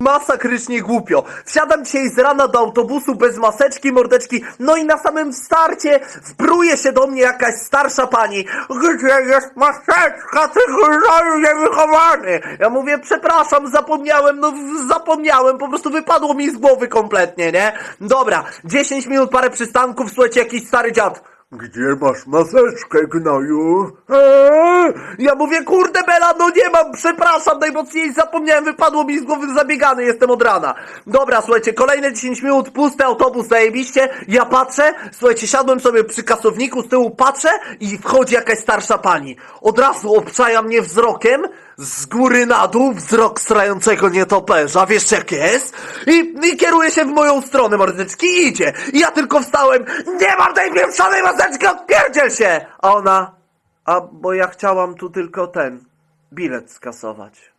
masakrycznie głupio. Wsiadam dzisiaj z rana do autobusu bez maseczki, mordeczki, no i na samym starcie wbruje się do mnie jakaś starsza pani. Gdzie jest maseczka, ty gnoju niewychowany? Ja mówię, przepraszam, zapomniałem, no zapomniałem, po prostu wypadło mi z głowy kompletnie, nie? Dobra, 10 minut, parę przystanków, słuchajcie, jakiś stary dziad. Gdzie masz maseczkę, gnoju? Eee? Ja mówię, kurde Bela, no nie mam, przepraszam, najmocniej zapomniałem, wypadło mi z głowy zabiegany, jestem od rana. Dobra, słuchajcie, kolejne 10 minut, pusty autobus, zajebiście, ja patrzę, słuchajcie, siadłem sobie przy kasowniku, z tyłu patrzę i wchodzi jakaś starsza pani. Od razu obczaja mnie wzrokiem, z góry na dół, wzrok strającego nietoperza, wiesz jak jest? I, I kieruje się w moją stronę, mordeczki, idzie. I ja tylko wstałem, nie mam tej pieprzonej maseczki, odpierdziel się! A ona, a bo ja chciałam tu tylko ten, bilet skasować.